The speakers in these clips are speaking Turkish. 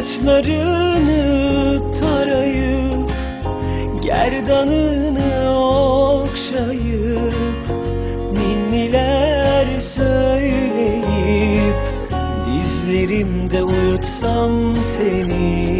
Saçlarını tarayıp Gerdanını okşayıp Ninniler söyleyip Dizlerimde uyutsam seni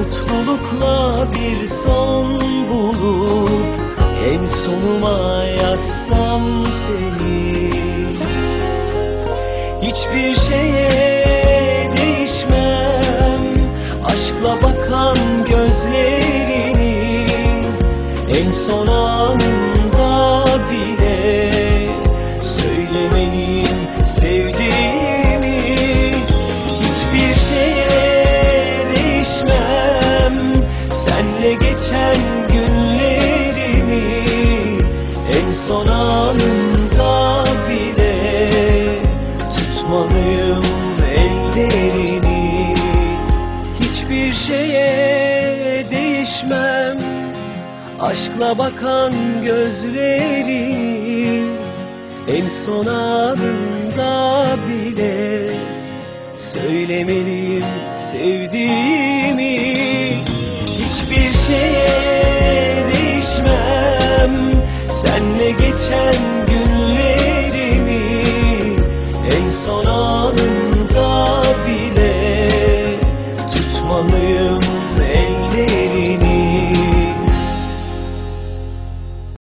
Mutlulukla bir son bulup En sonuma yazsam seni. Hiçbir şeye şeye değişmem. Aşkla bakan gözleri En son anında bile Söylemeliyim sevdiğimi. Hiçbir şeye değişmem. Senle geçen günlerimi En son anında